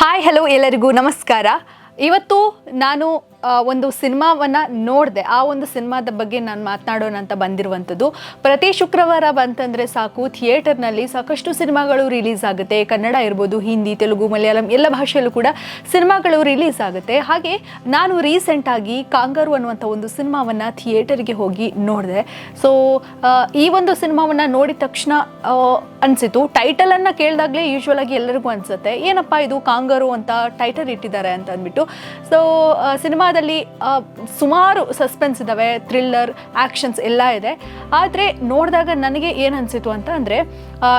Hi hello ಎಲ್ಲರಿಗೂ ನಮಸ್ಕಾರ. ಇವತ್ತು ನಾನು ಒಂದು ಸಿನಿಮಾವನ್ನು ನೋಡಿದೆ. ಆ ಒಂದು ಸಿನಿಮಾದ ಬಗ್ಗೆ ನಾನು ಮಾತನಾಡೋಣ ಅಂತ ಬಂದಿರುವಂಥದ್ದು. ಪ್ರತಿ ಶುಕ್ರವಾರ ಬಂತಂದರೆ ಸಾಕು, ಥಿಯೇಟರ್ನಲ್ಲಿ ಸಾಕಷ್ಟು ಸಿನಿಮಾಗಳು ರಿಲೀಸ್ ಆಗುತ್ತೆ. ಕನ್ನಡ ಇರ್ಬೋದು, ಹಿಂದಿ, ತೆಲುಗು, ಮಲಯಾಳಂ ಎಲ್ಲ ಭಾಷೆಯಲ್ಲೂ ಕೂಡ ಸಿನಿಮಾಗಳು ರಿಲೀಸ್ ಆಗುತ್ತೆ. ಹಾಗೆ ನಾನು ರೀಸೆಂಟಾಗಿ ಕಾಂಗಾರು ಅನ್ನುವಂಥ ಒಂದು ಸಿನಿಮಾವನ್ನು ಥಿಯೇಟರ್ಗೆ ಹೋಗಿ ನೋಡಿದೆ. ಸೊ ಈ ಒಂದು ಸಿನಿಮಾವನ್ನು ನೋಡಿದ ತಕ್ಷಣ ಅನಿಸಿತು. ಟೈಟಲನ್ನು ಕೇಳಿದಾಗಲೇ ಯೂಶ್ವಲ್ ಆಗಿ ಎಲ್ಲರಿಗೂ ಅನ್ಸುತ್ತೆ. ಏನಪ್ಪ ಇದು ಕಾಂಗಾರು ಅಂತ ಟೈಟಲ್ ಇಟ್ಟಿದ್ದಾರೆ ಅಂತ ಅಂದ್ಬಿಟ್ಟು. ಸೊ ಸಿನಿಮಾದಲ್ಲಿ ಸುಮಾರು ಸಸ್ಪೆನ್ಸ್ ಇದ್ದಾವೆ ಥ್ರಿಲ್ಲರ್ ಆ್ಯಕ್ಷನ್ಸ್ ಎಲ್ಲ ಇದೆ. ಆದರೆ ನೋಡಿದಾಗ ನನಗೆ ಏನು ಅನಿಸಿತು ಅಂತ ಅಂದರೆ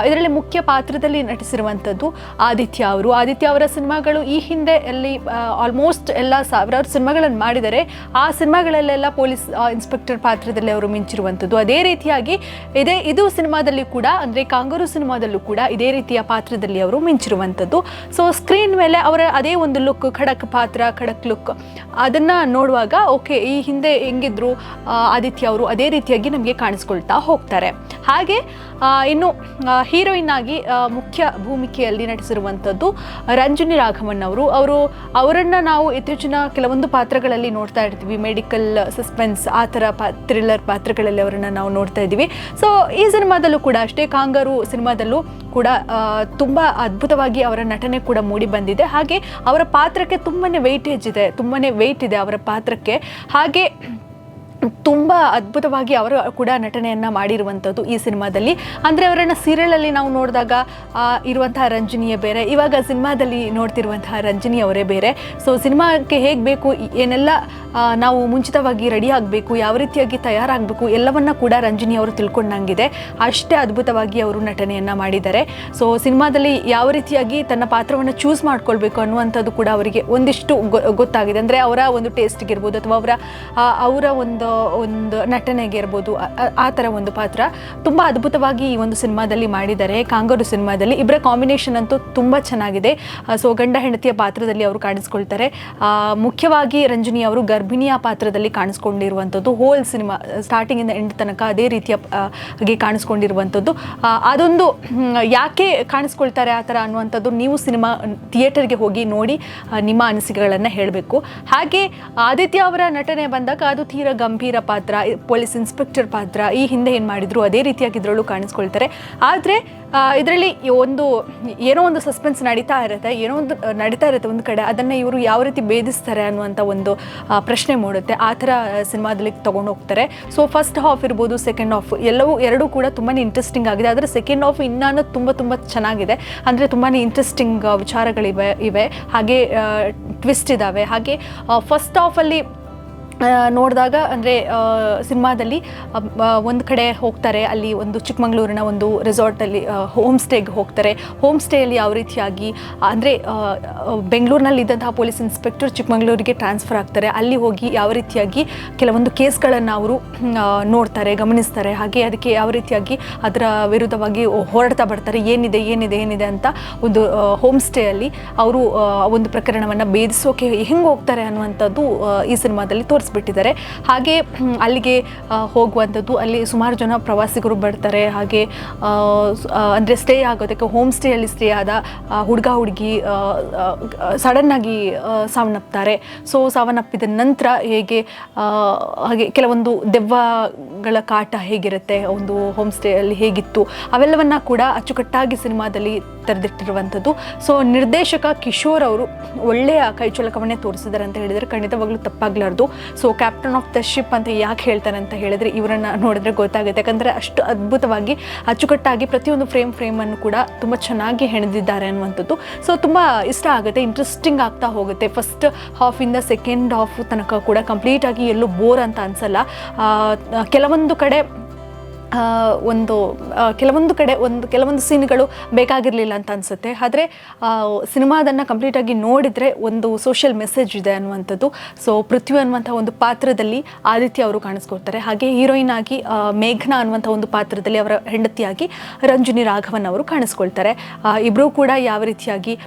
ಇದರಲ್ಲಿ ಮುಖ್ಯ ಪಾತ್ರದಲ್ಲಿ ನಟಿಸಿರುವಂಥದ್ದು ಆದಿತ್ಯ ಅವರು. ಆದಿತ್ಯ ಅವರ ಸಿನಿಮಾಗಳು ಈ ಹಿಂದೆ ಅಲ್ಲಿ ಆಲ್ಮೋಸ್ಟ್ ಎಲ್ಲ ಸಾವಿರಾರು ಸಿನಿಮಾಗಳನ್ನು ಮಾಡಿದರೆ, ಆ ಸಿನಿಮಾಗಳಲ್ಲೆಲ್ಲ ಪೊಲೀಸ್ ಇನ್ಸ್ಪೆಕ್ಟರ್ ಪಾತ್ರದಲ್ಲಿ ಅವರು ಮಿಂಚಿರುವಂಥದ್ದು. ಅದೇ ರೀತಿಯಾಗಿ ಇದೇ, ಇದು ಸಿನಿಮಾದಲ್ಲಿ ಕೂಡ, ಅಂದರೆ ಕಾಂಗರು ಸಿನಿಮಾದಲ್ಲೂ ಕೂಡ ಇದೇ ರೀತಿಯ ಪಾತ್ರದಲ್ಲಿ ಅವರು ಮಿಂಚಿರುವಂಥದ್ದು. ಸೊ ಸ್ಕ್ರೀನ್ ಮೇಲೆ ಅವರ ಅದೇ ಒಂದು ಲುಕ್ ಖಡಕ್ ಪಾತ್ರ, ಖಡಕ್ ಲುಕ್ ಅದನ್ನು ನೋಡುವಾಗ, ಓಕೆ, ಈ ಹಿಂದೆ ಹೆಂಗಿದ್ರು ಆದಿತ್ಯ ಅವರು ಅದೇ ರೀತಿಯಾಗಿ ನಮಗೆ ಕಾಣಿಸ್ಕೊಳ್ತಾ ಹೋಗ್ತಾರೆ. ಹಾಗೆ ಇನ್ನು ಹೀರೋಯಿನ್ ಆಗಿ ಮುಖ್ಯ ಭೂಮಿಕೆಯಲ್ಲಿ ನಟಿಸಿರುವಂಥದ್ದು ರಂಜನಿ ರಾಘವನ್ ಅವರು. ಅವರು, ಅವರನ್ನು ನಾವು ಇತ್ತೀಚಿನ ಕೆಲವೊಂದು ಪಾತ್ರಗಳಲ್ಲಿ ನೋಡ್ತಾ ಇರ್ತೀವಿ. ಮೆಡಿಕಲ್ ಸಸ್ಪೆನ್ಸ್ ಆ ಥರ ಪಾ ಥ್ರಿಲ್ಲರ್ ಪಾತ್ರಗಳಲ್ಲಿ ಅವರನ್ನು ನಾವು ನೋಡ್ತಾ ಇದ್ದೀವಿ. ಸೊ ಈ ಸಿನಿಮಾದಲ್ಲೂ ಕೂಡ ಅಷ್ಟೇ, ಕಾಂಗಾರು ಸಿನಿಮಾದಲ್ಲೂ ಕೂಡ ತುಂಬ ಅದ್ಭುತವಾಗಿ ಅವರ ನಟನೆ ಕೂಡ ಮೂಡಿ ಬಂದಿದೆ. ಹಾಗೆ, ಅವರ ಪಾತ್ರಕ್ಕೆ ತುಂಬಾ ವೆಯ್ಟೇಜ್ ಇದೆ ತುಂಬಾ ವೆಯ್ಟ್ ಅವರ ಪಾತ್ರಕ್ಕೆ. ಹಾಗೆ ತುಂಬ ಅದ್ಭುತವಾಗಿ ಅವರು ಕೂಡ ನಟನೆಯನ್ನು ಮಾಡಿರುವಂಥದ್ದು ಈ ಸಿನಿಮಾದಲ್ಲಿ. ಅಂದರೆ ಅವರನ್ನು ಸೀರಿಯಲಲ್ಲಿ ನಾವು ನೋಡಿದಾಗ ಇರುವಂತಹ ರಂಜನಿಯೇ ಬೇರೆ, ಇವಾಗ ಸಿನಿಮಾದಲ್ಲಿ ನೋಡ್ತಿರುವಂತಹ ರಂಜನಿ ಅವರೇ ಬೇರೆ. ಸೊ ಸಿನಿಮಾಕ್ಕೆ ಹೇಗೆ ಬೇಕು ಏನೆಲ್ಲ ನಾವು ಮುಂಚಿತವಾಗಿ ರೆಡಿ ಆಗಬೇಕು, ಯಾವ ರೀತಿಯಾಗಿ ತಯಾರಾಗಬೇಕು, ಎಲ್ಲವನ್ನ ಕೂಡ ರಂಜನಿ ಅವರು ತಿಳ್ಕೊಂಡಂಗಿದೆ. ಅಷ್ಟೇ ಅದ್ಭುತವಾಗಿ ಅವರು ನಟನೆಯನ್ನು ಮಾಡಿದ್ದಾರೆ. ಸೊ ಸಿನಿಮಾದಲ್ಲಿ ಯಾವ ರೀತಿಯಾಗಿ ತನ್ನ ಪಾತ್ರವನ್ನು ಚೂಸ್ ಮಾಡ್ಕೊಳ್ಬೇಕು ಅನ್ನುವಂಥದ್ದು ಕೂಡ ಅವರಿಗೆ ಒಂದಿಷ್ಟು ಗೊತ್ತಾಗಿದೆ. ಅಂದರೆ ಅವರ ಒಂದು ಟೇಸ್ಟ್ಗಿರ್ಬೋದು ಅಥವಾ ಅವರ ಅವರ ಒಂದು ಒಂದು ನಟನೆಗೆ ಇರ್ಬೋದು ಆ- ಥರ ಒಂದು ಪಾತ್ರ ತುಂಬ ಅದ್ಭುತವಾಗಿ ಈ ಒಂದು ಸಿನಿಮಾದಲ್ಲಿ ಮಾಡಿದ್ದಾರೆ. ಕಾಂಗರು ಸಿನಿಮಾದಲ್ಲಿ ಇಬ್ಬರ ಕಾಂಬಿನೇಷನ್ ಅಂತೂ ತುಂಬ ಚೆನ್ನಾಗಿದೆ. ಸೊ, ಗಂಡ ಹೆಂಡತಿಯ ಪಾತ್ರದಲ್ಲಿ ಅವರು ಕಾಣಿಸ್ಕೊಳ್ತಾರೆ. ಮುಖ್ಯವಾಗಿ ರಂಜನಿ ಅವರು ಗರ್ಭಿಣಿಯ ಪಾತ್ರದಲ್ಲಿ ಕಾಣಿಸ್ಕೊಂಡಿರುವಂಥದ್ದು ಹೋಲ್ ಸಿನಿಮಾ ಸ್ಟಾರ್ಟಿಂಗಿಂದ ಎಂಡ್ ತನಕ ಅದೇ ರೀತಿಯ ಕಾಣಿಸ್ಕೊಂಡಿರುವಂಥದ್ದು. ಅದೊಂದು ಯಾಕೆ ಕಾಣಿಸ್ಕೊಳ್ತಾರೆ ಆ ಥರ ಅನ್ನುವಂಥದ್ದು ನೀವು ಸಿನಿಮಾ, ಥಿಯೇಟರ್ಗೆ ಹೋಗಿ ನೋಡಿ ನಿಮ್ಮ ಅನಿಸಿಕೆಗಳನ್ನು ಹೇಳಬೇಕು. ಹಾಗೆ ಆದಿತ್ಯ ಅವರ ನಟನೆ ಬಂದಾಗ ಅದು ತೀರಾ ಗಂಭೀರ ಪಾತ್ರ ಪೊಲೀಸ್ ಇನ್ಸ್ಪೆಕ್ಟರ್ ಪಾತ್ರ, ಈ ಹಿಂದೆ ಏನು ಮಾಡಿದ್ರು, ಅದೇ ರೀತಿಯಾಗಿ ಇದರಲ್ಲೂ ಕಾಣಿಸ್ಕೊಳ್ತಾರೆ. ಆದರೆ ಇದರಲ್ಲಿ ಒಂದು, ಏನೋ ಒಂದು ಸಸ್ಪೆನ್ಸ್ ನಡೀತಾ ಇರುತ್ತೆ, ಏನೋ ಒಂದು, ನಡೀತಾ ಇರುತ್ತೆ ಒಂದು ಕಡೆ, ಅದನ್ನು ಇವರು ಯಾವ ರೀತಿ ಭೇದಿಸ್ತಾರೆ ಅನ್ನುವಂಥ ಒಂದು ಪ್ರಶ್ನೆ ಮೂಡುತ್ತೆ. ಆ ಥರ ಸಿನಿಮಾದಲ್ಲಿ ತೊಗೊಂಡು ಹೋಗ್ತಾರೆ. ಸೊ ಫಸ್ಟ್ ಹಾಫ್ ಇರ್ಬೋದು ಸೆಕೆಂಡ್ ಹಾಫ್ ಎಲ್ಲವೂ ಎರಡೂ ಕೂಡ ತುಂಬಾ ಇಂಟ್ರೆಸ್ಟಿಂಗ್ ಆಗಿದೆ. ಆದರೆ ಸೆಕೆಂಡ್ ಹಾಫ್ ಇನ್ನೂ ತುಂಬ ತುಂಬ ಚೆನ್ನಾಗಿದೆ. ಅಂದರೆ ತುಂಬಾ ಇಂಟ್ರೆಸ್ಟಿಂಗ್ ವಿಚಾರಗಳಿವೆ, ಇವೆ. ಹಾಗೆ ಟ್ವಿಸ್ಟ್ ಇದ್ದಾವೆ ಹಾಗೆ ಫಸ್ಟ್ ಹಾಫಲ್ಲಿ ನೋಡಿದಾಗ, ಅಂದರೆ ಸಿನಿಮಾದಲ್ಲಿ ಒಂದು ಕಡೆ ಹೋಗ್ತಾರೆ, ಅಲ್ಲಿ ಒಂದು ಚಿಕ್ಕಮಗಳೂರಿನ ಒಂದು ರೆಸಾರ್ಟಲ್ಲಿ ಹೋಮ್ ಸ್ಟೇಗೆ ಹೋಗ್ತಾರೆ. ಹೋಮ್ ಸ್ಟೇಯಲ್ಲಿ ಯಾವ ರೀತಿಯಾಗಿ, ಅಂದರೆ ಬೆಂಗಳೂರಿನಲ್ಲಿ ಇದ್ದಂತಹ ಪೊಲೀಸ್ ಇನ್ಸ್ಪೆಕ್ಟರ್ ಚಿಕ್ಕಮಗಳೂರಿಗೆ ಟ್ರಾನ್ಸ್ಫರ್ ಆಗ್ತಾರೆ. ಅಲ್ಲಿ ಹೋಗಿ ಯಾವ ರೀತಿಯಾಗಿ ಕೆಲವೊಂದು ಕೇಸ್ಗಳನ್ನು ಅವರು ನೋಡ್ತಾರೆ, ಗಮನಿಸ್ತಾರೆ. ಹಾಗೆ ಅದಕ್ಕೆ ಯಾವ ರೀತಿಯಾಗಿ ಅದರ ವಿರುದ್ಧವಾಗಿ ಹೋರಾಡ್ತಾ ಬರ್ತಾರೆ. ಏನಿದೆ ಏನಿದೆ ಏನಿದೆ ಅಂತ ಒಂದು ಹೋಮ್ ಸ್ಟೇಯಲ್ಲಿ ಅವರು ಒಂದು ಪ್ರಕರಣವನ್ನು ಭೇದಿಸೋಕೆ ಹೆಂಗೆ ಹೋಗ್ತಾರೆ ಅನ್ನುವಂಥದ್ದು ಈ ಸಿನಿಮಾದಲ್ಲಿ ತೋರಿಸ್ಬಿಟ್ಟಿದ್ದಾರೆ ಹಾಗೆ ಅಲ್ಲಿಗೆ ಹೋಗುವಂಥದ್ದು, ಅಲ್ಲಿ ಸುಮಾರು ಜನ ಪ್ರವಾಸಿಗರು ಬರ್ತಾರೆ. ಹಾಗೆ ಅಂದರೆ ಸ್ಟೇ ಆಗೋದಕ್ಕೆ ಹೋಮ್ ಸ್ಟೇಯಲ್ಲಿ ಸ್ಟೇ ಆದ ಹುಡುಗ, ಹುಡುಗಿ ಸಡನ್ನಾಗಿ ಸಾವನ್ನಪ್ತಾರೆ. ಸೊ ಸಾವನ್ನಪ್ಪಿದ ನಂತರ ಹೇಗೆ ಹಾಗೆ ಕೆಲವೊಂದು ದೆವ್ವಗಳ ಕಾಟ ಹೇಗಿರುತ್ತೆ, ಒಂದು ಹೋಮ್ ಸ್ಟೇಯಲ್ಲಿ ಹೇಗಿತ್ತು, ಅವೆಲ್ಲವನ್ನ ಕೂಡ ಅಚ್ಚುಕಟ್ಟಾಗಿ ಸಿನಿಮಾದಲ್ಲಿ ತೆರೆದಿಟ್ಟಿರುವಂಥದ್ದು. ಸೊ ನಿರ್ದೇಶಕ ಕಿಶೋರ್ ಅವರು ಒಳ್ಳೆಯ ಕೈಚಳಕವನ್ನೇ ತೋರಿಸಿದ್ದಾರೆ ಅಂತ ಹೇಳಿದರೆ ಖಂಡಿತವಾಗ್ಲೂ ತಪ್ಪಾಗ್ಲಾರ್ದು. So captain of the ship ಅಂತ ಯಾಕೆ ಹೇಳ್ತಾರೆ ಅಂತ ಹೇಳಿದ್ರೆ ಇವರನ್ನು ನೋಡಿದ್ರೆ ಗೊತ್ತಾಗುತ್ತೆ. ಯಾಕಂದರೆ ಅಷ್ಟು ಅದ್ಭುತವಾಗಿ, ಅಚ್ಚುಕಟ್ಟಾಗಿ ಪ್ರತಿಯೊಂದು ಫ್ರೇಮ್ ಫ್ರೇಮನ್ನು ಕೂಡ ತುಂಬ ಚೆನ್ನಾಗಿ ಹೆಣೆದಿದ್ದಾರೆ ಅನ್ನುವಂಥದ್ದು. ಸೊ ತುಂಬ ಇಷ್ಟ ಆಗುತ್ತೆ ಇಂಟ್ರೆಸ್ಟಿಂಗ್ ಆಗ್ತಾ ಹೋಗುತ್ತೆ. ಫಸ್ಟ್ ಹಾಫ್ ಇಂದ ಸೆಕೆಂಡ್ ಹಾಫ್ ತನಕ ಕೂಡ ಕಂಪ್ಲೀಟಾಗಿ ಎಲ್ಲೂ ಬೋರ್ ಅಂತ ಅನಿಸಲ್ಲ. ಕೆಲವೊಂದು ಕಡೆ ಒಂದು ಕೆಲವೊಂದು ಕಡೆ ಒಂದು, ಕೆಲವೊಂದು ಸೀನ್ಗಳು ಬೇಕಾಗಿರಲಿಲ್ಲ ಅಂತ ಅನಿಸುತ್ತೆ. ಆದರೆ ಸಿನಿಮಾದನ್ನು ಕಂಪ್ಲೀಟಾಗಿ ನೋಡಿದರೆ ಒಂದು ಸೋಷಿಯಲ್ ಮೆಸೇಜ್ ಇದೆ ಅನ್ನುವಂಥದ್ದು. ಸೊ, ಪೃಥ್ವಿ ಅನ್ನುವಂಥ ಒಂದು ಪಾತ್ರದಲ್ಲಿ ಆದಿತ್ಯ ಅವರು ಕಾಣಿಸ್ಕೊಳ್ತಾರೆ. ಹಾಗೆ ಹೀರೋಯಿನ್ ಆಗಿ ಮೇಘ್ನಾ ಅನ್ನುವಂಥ ಒಂದು ಪಾತ್ರದಲ್ಲಿ ಅವರ ಹೆಂಡತಿಯಾಗಿ ರಂಜುನಿ ರಾಘವನ್ ಅವರು ಕಾಣಿಸ್ಕೊಳ್ತಾರೆ. ಇಬ್ಬರೂ ಕೂಡ ಯಾವ ರೀತಿಯಾಗಿ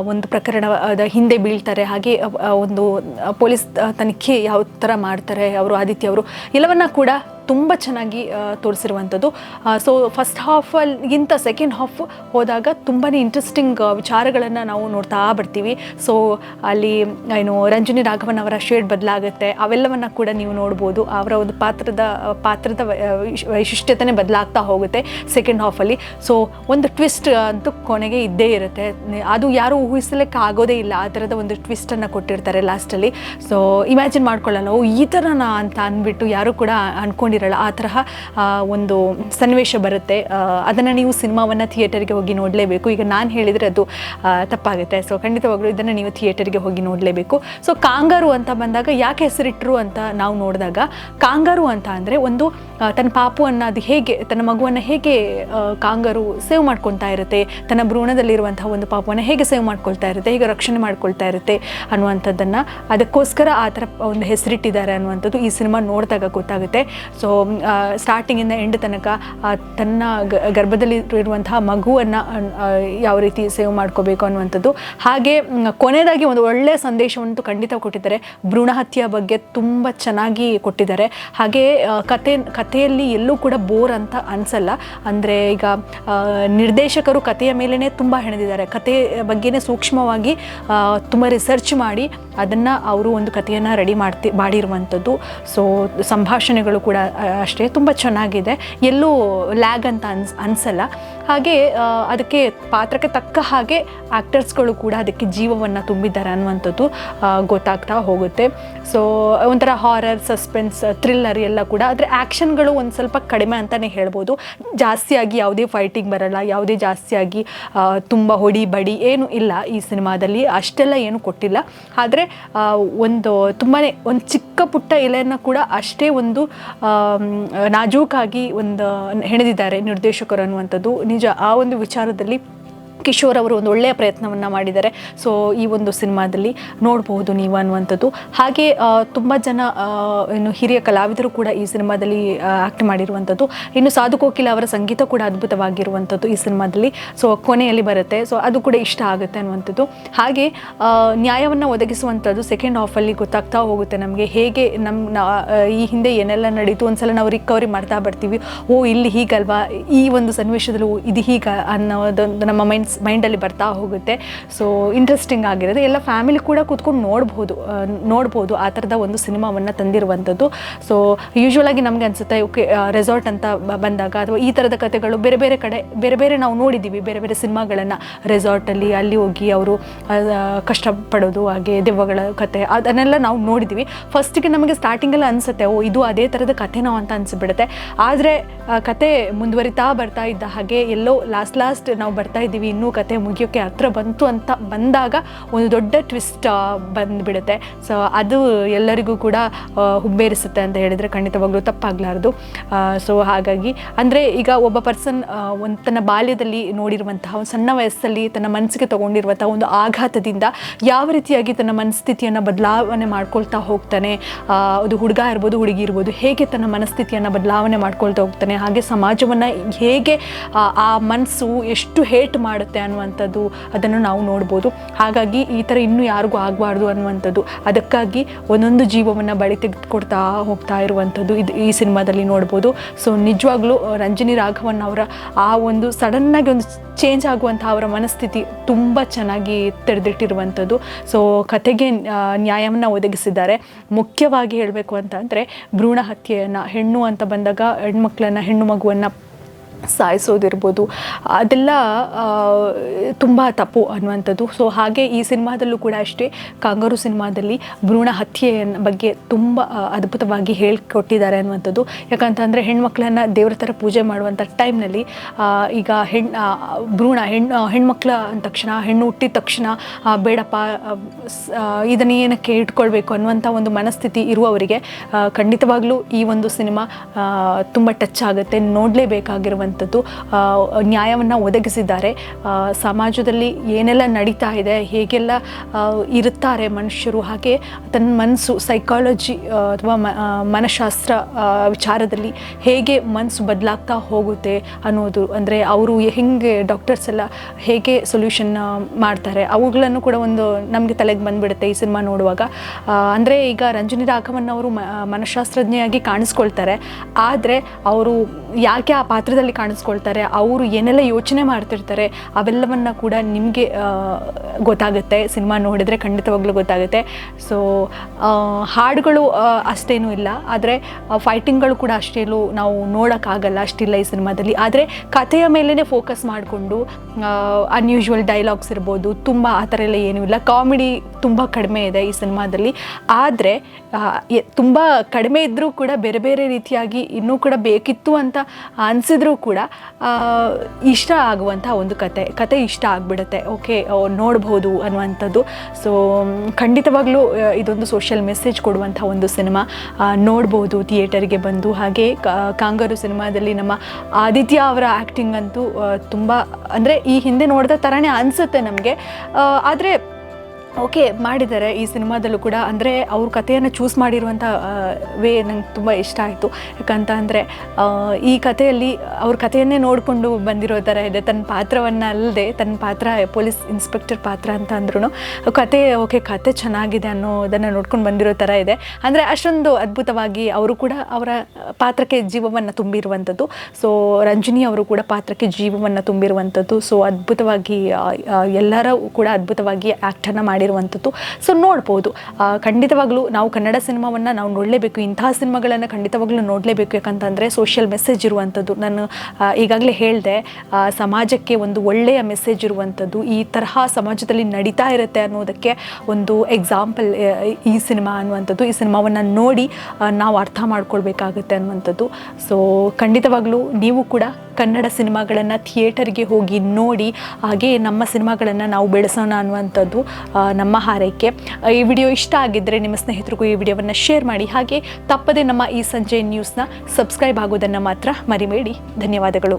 ಒಂದು ಪ್ರಕರಣದ ಹಿಂದೆ ಬೀಳ್ತಾರೆ. ಹಾಗೆ ಒಂದು ಪೊಲೀಸ್ ತನಿಖೆ ಯಾವ ಥರ ಮಾಡ್ತಾರೆ ಅವರು, ಆದಿತ್ಯ ಅವರು, ಎಲ್ಲವನ್ನ ಕೂಡ ತುಂಬ ಚೆನ್ನಾಗಿ ತೋರಿಸಿರುವಂಥದ್ದು. ಸೊ ಫಸ್ಟ್ ಹಾಫಲ್ಗಿಂತ ಸೆಕೆಂಡ್ ಹಾಫ್ ಹೋದಾಗ ತುಂಬಾ ಇಂಟ್ರೆಸ್ಟಿಂಗ್ ವಿಚಾರಗಳನ್ನು ನಾವು ನೋಡ್ತಾ ಬರ್ತೀವಿ. ಸೊ ಅಲ್ಲಿ, ಏನು, ರಂಜನಿ ರಾಘವನ್ ಅವರ ಶೇಡ್ ಬದಲಾಗುತ್ತೆ, ಅವೆಲ್ಲವನ್ನು ಕೂಡ ನೀವು ನೋಡ್ಬೋದು. ಅವರ ಒಂದು ಪಾತ್ರದ ಪಾತ್ರದ ವೈಶಿಷ್ಟ್ಯತೆ ಬದಲಾಗ್ತಾ ಹೋಗುತ್ತೆ ಸೆಕೆಂಡ್ ಹಾಫಲ್ಲಿ ಸೊ ಒಂದು ಟ್ವಿಸ್ಟ್ ಅಂತೂ ಕೊನೆಗೆ ಇದ್ದೇ ಇರುತ್ತೆ. ಅದು ಯಾರೂ ಊಹಿಸಲಿಕ್ಕೆ ಆಗೋದೇ ಇಲ್ಲ. ಆ ಥರದ ಒಂದು ಟ್ವಿಸ್ಟನ್ನು ಕೊಟ್ಟಿರ್ತಾರೆ ಲಾಸ್ಟಲ್ಲಿ ಸೊ ಇಮ್ಯಾಜಿನ್ ಮಾಡ್ಕೊಳ್ಳಲ್ಲ ಓ, ಈ ಥರನಾ ಅಂತ ಅಂದ್ಬಿಟ್ಟು ಯಾರೂ ಕೂಡ ಅನ್ಕೊಂಡಿರಲ್ಲ ಆ ತರಹ ಒಂದು ಸನ್ನಿವೇಶ ಬರುತ್ತೆ. ಅದನ್ನು ನೀವು ಸಿನಿಮಾವನ್ನು ಥಿಯೇಟರ್ಗೆ ಹೋಗಿ ನೋಡಲೇಬೇಕು. ಈಗ ನಾನು ಹೇಳಿದರೆ ಅದು ತಪ್ಪಾಗುತ್ತೆ. ಸೊ ಖಂಡಿತವಾಗ್ಲೂ ಇದನ್ನು ನೀವು ಥಿಯೇಟರ್ಗೆ ಹೋಗಿ ನೋಡಲೇಬೇಕು. ಸೊ ಕಾಂಗಾರು ಅಂತ ಬಂದಾಗ ಯಾಕೆ ಹೆಸರಿಟ್ಟರು ಅಂತ ನಾವು ನೋಡಿದಾಗ, ಕಾಂಗಾರು ಅಂತ ಅಂದರೆ ಒಂದು ತನ್ನ ಪಾಪುವನ್ನು ಅದು ಹೇಗೆ, ತನ್ನ ಮಗುವನ್ನು ಹೇಗೆ ಕಾಂಗಾರು ಸೇವ್ ಮಾಡ್ಕೊಳ್ತಾ ಇರುತ್ತೆ, ತನ್ನ ಭ್ರೂಣದಲ್ಲಿರುವಂತಹ ಒಂದು ಪಾಪವನ್ನು ಹೇಗೆ ಸೇವ್ ಮಾಡ್ಕೊಳ್ತಾ ಇರುತ್ತೆ, ಹೇಗೆ ರಕ್ಷಣೆ ಮಾಡ್ಕೊಳ್ತಾ ಇರುತ್ತೆ ಅನ್ನುವಂಥದ್ದನ್ನು ಅದಕ್ಕೋಸ್ಕರ ಆ ಥರ ಒಂದು ಹೆಸರಿಟ್ಟಿದ್ದಾರೆ ಅನ್ನುವಂಥದ್ದು ಈ ಸಿನಿಮಾ ನೋಡಿದಾಗ ಗೊತ್ತಾಗುತ್ತೆ. ಸೊ ಸ್ಟಾರ್ಟಿಂಗಿಂದ ಎಂಡ್ ತನಕ ತನ್ನ ಗರ್ಭದಲ್ಲಿ ಇರುವಂತಹ ಮಗುವನ್ನು ಯಾವ ರೀತಿ ಸೇವ್ ಮಾಡ್ಕೋಬೇಕು ಅನ್ನುವಂಥದ್ದು. ಹಾಗೆ ಕೊನೆಯದಾಗಿ ಒಂದು ಒಳ್ಳೆಯ ಸಂದೇಶವಂತೂ ಖಂಡಿತ ಕೊಟ್ಟಿದ್ದಾರೆ. ಭ್ರೂಣ ಹತ್ಯೆ ಬಗ್ಗೆ ತುಂಬ ಚೆನ್ನಾಗಿ ಕೊಟ್ಟಿದ್ದಾರೆ. ಹಾಗೆ ಕತೆ, ಕಥೆಯಲ್ಲಿ ಎಲ್ಲೂ ಕೂಡ ಬೋರ್ ಅಂತ ಅನಿಸಲ್ಲ. ಅಂದರೆ ಈಗ ನಿರ್ದೇಶಕರು ಕಥೆಯ ಮೇಲೇ ತುಂಬ ಹೆಣೆದಿದ್ದಾರೆ. ಕಥೆ ಬಗ್ಗೆನೇ ಸೂಕ್ಷ್ಮವಾಗಿ ತುಂಬ ರಿಸರ್ಚ್ ಮಾಡಿ, ಅದನ್ನು ಅವರು ಒಂದು ಕಥೆಯನ್ನು ರೆಡಿ ಮಾಡ್ತಿ, ಮಾಡಿರುವಂಥದ್ದು. ಸೊ ಸಂಭಾಷಣೆಗಳು ಕೂಡ ಅಷ್ಟೇ, ತುಂಬ ಚೆನ್ನಾಗಿದೆ. ಎಲ್ಲೂ ಲ್ಯಾಗ್ ಅಂತ ಅನ್ಸ್, ಅನಿಸಲ್ಲ. ಹಾಗೆ ಅದಕ್ಕೆ ಪಾತ್ರಕ್ಕೆ ತಕ್ಕ ಹಾಗೆ ಆ್ಯಕ್ಟರ್ಸ್ಗಳು ಕೂಡ ಅದಕ್ಕೆ ಜೀವವನ್ನು ತುಂಬಿದ್ದಾರೆ ಅನ್ನುವಂಥದ್ದು ಗೊತ್ತಾಗ್ತಾ ಹೋಗುತ್ತೆ. ಸೊ ಒಂಥರ ಹಾರರ್ ಸಸ್ಪೆನ್ಸ್ ಥ್ರಿಲ್ಲರ್ ಎಲ್ಲ ಕೂಡ. ಆದರೆ ಆ್ಯಕ್ಷನ್ಗಳು ಒಂದು ಸ್ವಲ್ಪ ಕಡಿಮೆ ಅಂತಲೇ ಹೇಳ್ಬೋದು. ಜಾಸ್ತಿಯಾಗಿ ಯಾವುದೇ ಫೈಟಿಂಗ್ ಬರಲ್ಲ, ಯಾವುದೇ ಜಾಸ್ತಿಯಾಗಿ ತುಂಬ ಹೊಡಿ ಬಡಿ ಏನು ಇಲ್ಲ ಈ ಸಿನಿಮಾದಲ್ಲಿ. ಅಷ್ಟೆಲ್ಲ ಏನು ಕೊಟ್ಟಿಲ್ಲ. ಆದರೆ ಒಂದು ತುಂಬಾ ಒಂದು ಚಿಕ್ಕ ಪುಟ್ಟ ಎಲೆಯನ್ನು ಕೂಡ ಅಷ್ಟೇ ಒಂದು ನಾಜೂಕಾಗಿ ಒಂದು ಹೆಣೆದಿದ್ದಾರೆ ನಿರ್ದೇಶಕರು ಅನ್ನುವಂಥದ್ದು. ನಿಜ ಆ ಒಂದು ವಿಚಾರದಲ್ಲಿ ಕಿಶೋರ್ ಅವರು ಒಂದು ಒಳ್ಳೆಯ ಪ್ರಯತ್ನವನ್ನು ಮಾಡಿದ್ದಾರೆ. ಸೊ ಈ ಒಂದು ಸಿನಿಮಾದಲ್ಲಿ ನೋಡಬಹುದು ನೀವು ಅನ್ನುವಂಥದ್ದು. ಹಾಗೆ ತುಂಬ ಜನ ಏನು ಹಿರಿಯ ಕಲಾವಿದರು ಕೂಡ ಈ ಸಿನಿಮಾದಲ್ಲಿ ಆ್ಯಕ್ಟ್ ಮಾಡಿರುವಂಥದ್ದು. ಇನ್ನು ಸಾಧು ಕೋಕಿಲ ಅವರ ಸಂಗೀತ ಕೂಡ ಅದ್ಭುತವಾಗಿರುವಂಥದ್ದು ಈ ಸಿನಿಮಾದಲ್ಲಿ. ಸೊ ಕೊನೆಯಲ್ಲಿ ಬರುತ್ತೆ. ಸೊ ಅದು ಕೂಡ ಇಷ್ಟ ಆಗುತ್ತೆ ಅನ್ನುವಂಥದ್ದು. ಹಾಗೆ ನ್ಯಾಯವನ್ನು ಒದಗಿಸುವಂಥದ್ದು ಸೆಕೆಂಡ್ ಹಾಫಲ್ಲಿ ಗೊತ್ತಾಗ್ತಾ ಹೋಗುತ್ತೆ ನಮಗೆ. ಹೇಗೆ ನಮ್ಮ ಈ ಹಿಂದೆ ಏನೆಲ್ಲ ನಡೀತು, ಒಂದ್ಸಲ ನಾವು ರಿಕವರಿ ಮಾಡ್ತಾ ಬರ್ತೀವಿ. ಓ, ಇಲ್ಲಿ ಹೀಗಲ್ವಾ? ಈ ಒಂದು ಸನ್ನಿವೇಶದಲ್ಲೂ ಇದು ಹೀಗ ಅನ್ನೋದೊಂದು ನಮ್ಮ ಮೈಂಡ್ಸ್ ಮೈಂಡಲ್ಲಿ ಬರ್ತಾ ಹೋಗುತ್ತೆ. ಸೊ ಇಂಟ್ರೆಸ್ಟಿಂಗ್ ಆಗಿರೋದು. ಎಲ್ಲ ಫ್ಯಾಮಿಲಿ ಕೂಡ ಕೂತ್ಕೊಂಡು ನೋಡ್ಬೋದು ನೋಡ್ಬೋದು ಆ ಥರದ ಒಂದು ಸಿನಿಮಾವನ್ನು ತಂದಿರುವಂಥದ್ದು. ಸೊ ಯೂಶ್ವಲಾಗಿ ನಮಗೆ ಅನಿಸುತ್ತೆ ಓಕೆ ರೆಸಾರ್ಟ್ ಅಂತ ಬಂದಾಗ ಅಥವಾ ಈ ಥರದ ಕಥೆಗಳು ಬೇರೆ ಬೇರೆ ಕಡೆ, ಬೇರೆ ಬೇರೆ ನಾವು ನೋಡಿದ್ದೀವಿ, ಬೇರೆ ಬೇರೆ ಸಿನಿಮಾಗಳನ್ನು. ರೆಸಾರ್ಟಲ್ಲಿ ಅಲ್ಲಿ ಹೋಗಿ ಅವರು ಕಷ್ಟಪಡೋದು, ಹಾಗೆ ದೆವ್ವಗಳ ಕತೆ, ಅದನ್ನೆಲ್ಲ ನಾವು ನೋಡಿದ್ದೀವಿ. ಫಸ್ಟಿಗೆ ನಮಗೆ ಸ್ಟಾರ್ಟಿಂಗಲ್ಲಿ ಅನಿಸುತ್ತೆ, ಓ, ಇದು ಅದೇ ಥರದ ಕಥೆನೋ ಅಂತ ಅನಿಸ್ಬಿಡುತ್ತೆ. ಆದರೆ ಕತೆ ಮುಂದುವರಿತಾ ಬರ್ತಾ ಇದ್ದ ಹಾಗೆ ಎಲ್ಲೋ ಲಾಸ್ಟ್ ಲಾಸ್ಟ್ ನಾವು ಬರ್ತಾ ಇದ್ದೀವಿ ಇನ್ನೂ ಕತೆ ಮುಗಿಯೋಕ್ಕೆ ಹತ್ರ ಬಂತು ಅಂತ ಬಂದಾಗ ಒಂದು ದೊಡ್ಡ ಟ್ವಿಸ್ಟ್ ಬಂದುಬಿಡುತ್ತೆ. ಸೊ ಅದು ಎಲ್ಲರಿಗೂ ಕೂಡ ಹುಬ್ಬೇರಿಸುತ್ತೆ ಅಂತ ಹೇಳಿದರೆ ಖಂಡಿತವಾಗ್ಲೂ ತಪ್ಪಾಗಲಾರ್ದು. ಸೊ ಹಾಗಾಗಿ ಅಂದರೆ ಈಗ ಒಬ್ಬ ಪರ್ಸನ್ ಒಂದು ತನ್ನ ಬಾಲ್ಯದಲ್ಲಿ ನೋಡಿರುವಂತಹ ಒಂದು ಸಣ್ಣ ವಯಸ್ಸಲ್ಲಿ ತನ್ನ ಮನಸ್ಸಿಗೆ ತಗೊಂಡಿರುವಂತಹ ಒಂದು ಆಘಾತದಿಂದ ಯಾವ ರೀತಿಯಾಗಿ ತನ್ನ ಮನಸ್ಥಿತಿಯನ್ನು ಬದಲಾವಣೆ ಮಾಡ್ಕೊಳ್ತಾ ಹೋಗ್ತಾನೆ ಅದು ಹುಡುಗ ಇರ್ಬೋದು ಹುಡುಗಿ ಇರ್ಬೋದು ಹೇಗೆ ತನ್ನ ಮನಸ್ಥಿತಿಯನ್ನು ಬದಲಾವಣೆ ಮಾಡ್ಕೊಳ್ತಾ ಹೋಗ್ತಾನೆ ಹಾಗೆ ಸಮಾಜವನ್ನು ಹೇಗೆ ಆ, ಮನಸ್ಸು ಎಷ್ಟು ಹೇಟ್ ಮಾಡುತ್ತೆ ಅನ್ನುವಂಥದ್ದು ಅದನ್ನು ನಾವು ನೋಡ್ಬೋದು. ಹಾಗಾಗಿ ಈ ಥರ ಇನ್ನೂ ಯಾರಿಗೂ ಆಗಬಾರ್ದು ಅನ್ನುವಂಥದ್ದು. ಅದಕ್ಕಾಗಿ ಒಂದೊಂದು ಜೀವವನ್ನು ಬಳಿ ತೆಗೆದುಕೊಡ್ತಾ ಹೋಗ್ತಾ ಇರುವಂಥದ್ದು ಇದು ಈ ಸಿನಿಮಾದಲ್ಲಿ ನೋಡ್ಬೋದು. ಸೊ ನಿಜವಾಗ್ಲೂ ರಂಜಿನಿ ರಂಜನಿ ರಾಘವನ್ ಅವರ ಆ ಒಂದು ಸಡನ್ನಾಗಿ ಒಂದು ಚೇಂಜ್ ಆಗುವಂಥ ಅವರ ಮನಸ್ಥಿತಿ ತುಂಬ ಚೆನ್ನಾಗಿ ತೆರೆದಿಟ್ಟಿರುವಂಥದ್ದು. ಸೊ ಕತೆಗೆ ನ್ಯಾಯವನ್ನು ಒದಗಿಸಿದ್ದಾರೆ. ಮುಖ್ಯವಾಗಿ ಹೇಳಬೇಕು ಅಂತ ಅಂದರೆ ಭ್ರೂಣ ಹತ್ಯೆಯನ್ನು, ಹೆಣ್ಣು ಅಂತ ಬಂದಾಗ ಹೆಣ್ಮಕ್ಳನ್ನು, ಹೆಣ್ಣು ಮಗುವನ್ನು ಸಾಯಿಸೋದಿರ್ಬೋದು. ಅದೆಲ್ಲ ತುಂಬ ತಪ್ಪು ಅನ್ನುವಂಥದ್ದು. ಸೊ ಹಾಗೆ ಈ ಸಿನಿಮಾದಲ್ಲೂ ಕೂಡ ಅಷ್ಟೇ. ಕಾಂಗರು ಸಿನಿಮಾದಲ್ಲಿ ಭ್ರೂಣ ಹತ್ಯೆಯ ಬಗ್ಗೆ ತುಂಬ ಅದ್ಭುತವಾಗಿ ಹೇಳಿಕೊಟ್ಟಿದ್ದಾರೆ ಅನ್ನುವಂಥದ್ದು. ಯಾಕಂತಂದರೆ ಹೆಣ್ಮಕ್ಳನ್ನು ದೇವ್ರ ಥರ ಪೂಜೆ ಮಾಡುವಂಥ ಟೈಮ್ನಲ್ಲಿ ಈಗ ಹೆಣ್ಣು ಭ್ರೂಣ ಹೆಣ್ಣು ಹೆಣ್ಮಕ್ಳ ಅಂದ ತಕ್ಷಣ, ಹೆಣ್ಣು ಹುಟ್ಟಿದ ತಕ್ಷಣ ಬೇಡಪ್ಪ ಇದನ್ನ ಏನಕ್ಕೆ ಇಟ್ಕೊಳ್ಬೇಕು ಅನ್ನುವಂಥ ಒಂದು ಮನಸ್ಥಿತಿ ಇರುವವರಿಗೆ ಖಂಡಿತವಾಗ್ಲೂ ಈ ಒಂದು ಸಿನಿಮಾ ತುಂಬ ಟಚ್ ಆಗುತ್ತೆ. ನೋಡಲೇಬೇಕಾಗಿರುವಂಥ ಅನ್ನುವಂಥದ್ದು ನ್ಯಾಯವನ್ನು ಒದಗಿಸಿದ್ದಾರೆ. ಸಮಾಜದಲ್ಲಿ ಏನೆಲ್ಲ ನಡೀತಾ ಇದೆ, ಹೇಗೆಲ್ಲ ಇರುತ್ತಾರೆ ಮನುಷ್ಯರು ಹಾಗೆ, ತನ್ನ ಮನಸ್ಸು ಸೈಕಾಲಜಿ ಅಥವಾ ಮನಃಶಾಸ್ತ್ರ ವಿಚಾರದಲ್ಲಿ ಹೇಗೆ ಮನಸ್ಸು ಬದಲಾಗ್ತಾ ಹೋಗುತ್ತೆ ಅನ್ನೋದು, ಅಂದರೆ ಅವರು ಹೆಂಗೆ ಡಾಕ್ಟರ್ಸ್ ಎಲ್ಲ ಹೇಗೆ ಸೊಲ್ಯೂಷನ್ ಮಾಡ್ತಾರೆ, ಅವುಗಳನ್ನು ಕೂಡ ಒಂದು ನಮಗೆ ತಲೆಗೆ ಬಂದುಬಿಡುತ್ತೆ ಈ ಸಿನಿಮಾ ನೋಡುವಾಗ. ಅಂದರೆ ಈಗ ರಂಜನಿ ರಾಘವನ್ ಅವರು ಮನಃಶಾಸ್ತ್ರಜ್ಞೆಯಾಗಿ ಕಾಣಿಸ್ಕೊಳ್ತಾರೆ. ಆದರೆ, ಅವರು ಯಾಕೆ ಆ ಪಾತ್ರದಲ್ಲಿ ಕಾಣಿಸ್ಕೊಳ್ತಾರೆ, ಅವರು ಏನೆಲ್ಲ ಯೋಚನೆ ಮಾಡ್ತಿರ್ತಾರೆ, ಅವೆಲ್ಲವನ್ನು ಕೂಡ ನಿಮಗೆ ಗೊತ್ತಾಗುತ್ತೆ. ಸಿನಿಮಾ ನೋಡಿದರೆ ಖಂಡಿತವಾಗ್ಲೂ ಗೊತ್ತಾಗುತ್ತೆ. ಸೊ ಹಾಡುಗಳು ಅಷ್ಟೇನು ಇಲ್ಲ. ಆದರೆ ಫೈಟಿಂಗ್ಗಳು ಕೂಡ ಅಷ್ಟೇನು ನಾವು ನೋಡೋಕ್ಕಾಗಲ್ಲ ಅಷ್ಟಿಲ್ಲ ಈ ಸಿನಿಮಾದಲ್ಲಿ. ಆದರೆ, ಕಥೆಯ ಮೇಲೇ ಫೋಕಸ್ ಮಾಡಿಕೊಂಡು ಅನ್ಯೂಶುವಲ್ ಡೈಲಾಗ್ಸ್ ಇರ್ಬೋದು, ತುಂಬ ಆ ಥರ ಎಲ್ಲ ಏನೂ ಇಲ್ಲ. ಕಾಮಿಡಿ ತುಂಬ ಕಡಿಮೆ ಇದೆ ಈ ಸಿನಿಮಾದಲ್ಲಿ. ಆದರೆ ತುಂಬ ಕಡಿಮೆ ಇದ್ದರೂ ಕೂಡ ಬೇರೆ ಬೇರೆ ರೀತಿಯಾಗಿ ಇನ್ನೂ ಕೂಡ ಬೇಕಿತ್ತು ಅಂತ ಅನಿಸಿದ್ರೂ ಕೂಡ ಆ, ಇಷ್ಟ ಆಗುವಂಥ ಒಂದು ಕತೆ ಕತೆ ಇಷ್ಟ ಆಗಿಬಿಡುತ್ತೆ. ಓಕೆ ನೋಡ್ಬೋದು ಅನ್ನುವಂಥದ್ದು. ಸೊ ಖಂಡಿತವಾಗ್ಲೂ ಇದೊಂದು ಸೋಷಿಯಲ್ ಮೆಸೇಜ್ ಕೊಡುವಂಥ ಒಂದು ಸಿನಿಮಾ. ನೋಡ್ಬೋದು ಥಿಯೇಟರ್ಗೆ ಬಂದು. ಹಾಗೆ ಕಾಂಗಾರು ಸಿನಿಮಾದಲ್ಲಿ ನಮ್ಮ ಆದಿತ್ಯ ಅವರ ಆ್ಯಕ್ಟಿಂಗ್ ಅಂತೂ ತುಂಬ ಅಂದರೆ ಈ ಹಿಂದೆ ನೋಡಿದ ಥರನೇ ಅನಿಸುತ್ತೆ ನಮಗೆ. ಆದರೆ ಓಕೆ ಮಾಡಿದ್ದಾರೆ ಈ ಸಿನಿಮಾದಲ್ಲೂ ಕೂಡ. ಅಂದರೆ ಅವ್ರ ಕಥೆಯನ್ನು ಚೂಸ್ ಮಾಡಿರುವಂಥ ವೇ ನಂಗೆ ತುಂಬ ಇಷ್ಟ ಆಯಿತು. ಯಾಕಂತ ಅಂದರೆ ಈ ಕಥೆಯಲ್ಲಿ ಅವ್ರ ಕಥೆಯನ್ನೇ ನೋಡಿಕೊಂಡು ಬಂದಿರೋ ಥರ ಇದೆ. ತನ್ನ ಪಾತ್ರವನ್ನು ಅಲ್ಲದೆ ತನ್ನ ಪಾತ್ರ, ಪೊಲೀಸ್ ಇನ್ಸ್ಪೆಕ್ಟರ್ ಪಾತ್ರ ಅಂತ ಅಂದ್ರೂ ಕತೆ ಓಕೆ ಕತೆ ಚೆನ್ನಾಗಿದೆ ಅನ್ನೋದನ್ನು ನೋಡ್ಕೊಂಡು ಬಂದಿರೋ ಥರ ಇದೆ. ಅಂದರೆ ಅಷ್ಟೊಂದು ಅದ್ಭುತವಾಗಿ ಅವರು ಕೂಡ ಅವರ ಪಾತ್ರಕ್ಕೆ ಜೀವವನ್ನು ತುಂಬಿರುವಂಥದ್ದು ಸೊ ರಂಜಿನಿ ಅವರು ಕೂಡ ಪಾತ್ರಕ್ಕೆ ಜೀವವನ್ನು ತುಂಬಿರುವಂಥದ್ದು ಸೊ ಅದ್ಭುತವಾಗಿ ಎಲ್ಲರೂ ಕೂಡ ಅದ್ಭುತವಾಗಿ ಆ್ಯಕ್ಟನ್ನು ಮಾಡಿರುವಂಥದ್ದು. ಸೊ ನೋಡ್ಬೋದು. ಖಂಡಿತವಾಗ್ಲೂ ನಾವು ಕನ್ನಡ ಸಿನಿಮಾವನ್ನು ನಾವು ನೋಡಲೇಬೇಕು. ಇಂತಹ ಸಿನಿಮಾಗಳನ್ನು ಖಂಡಿತವಾಗ್ಲೂ ನೋಡಲೇಬೇಕು. ಯಾಕಂತಂದರೆ ಸೋಷಿಯಲ್ ಮೆಸೇಜ್ ಇರುವಂಥದ್ದು. ನಾನು ಈಗಾಗಲೇ ಹೇಳಿದೆ ಸಮಾಜಕ್ಕೆ ಒಂದು ಒಳ್ಳೆಯ ಮೆಸೇಜ್ ಇರುವಂಥದ್ದು. ಈ ತರಹ ಸಮಾಜದಲ್ಲಿ ನಡೀತಾ ಇರುತ್ತೆ ಅನ್ನೋದಕ್ಕೆ ಒಂದು ಎಕ್ಸಾಂಪಲ್ ಈ ಸಿನಿಮಾ ಅನ್ನುವಂಥದ್ದು. ಈ ಸಿನಿಮಾವನ್ನು ನೋಡಿ ನಾವು ಅರ್ಥ ಮಾಡ್ಕೊಳ್ಬೇಕಾಗುತ್ತೆ ಅನ್ನುವಂಥದ್ದು. ಸೊ ಖಂಡಿತವಾಗ್ಲೂ ನೀವು ಕೂಡ ಕನ್ನಡ ಸಿನಿಮಾಗಳನ್ನು ಥಿಯೇಟರ್ಗೆ ಹೋಗಿ ನೋಡಿ ಹಾಗೆ ನಮ್ಮ ಸಿನಿಮಾಗಳನ್ನು ನಾವು ಬೆಳೆಸೋಣ ಅನ್ನುವಂಥದ್ದು ನಮ್ಮ ಹಾರೈಕೆ. ಈ ವಿಡಿಯೋ ಇಷ್ಟ ಆಗಿದ್ದರೆ ನಿಮ್ಮ ಸ್ನೇಹಿತರಿಗೂ ಈ ವಿಡಿಯೋವನ್ನು ಶೇರ್ ಮಾಡಿ. ಹಾಗೆ ತಪ್ಪದೆ ನಮ್ಮ ಈ ಸಂಜೆ ನ್ಯೂಸ್ನ ಸಬ್ಸ್ಕ್ರೈಬ್ ಆಗೋದನ್ನು ಮಾತ್ರ ಮರಿಬೇಡಿ. ಧನ್ಯವಾದಗಳು.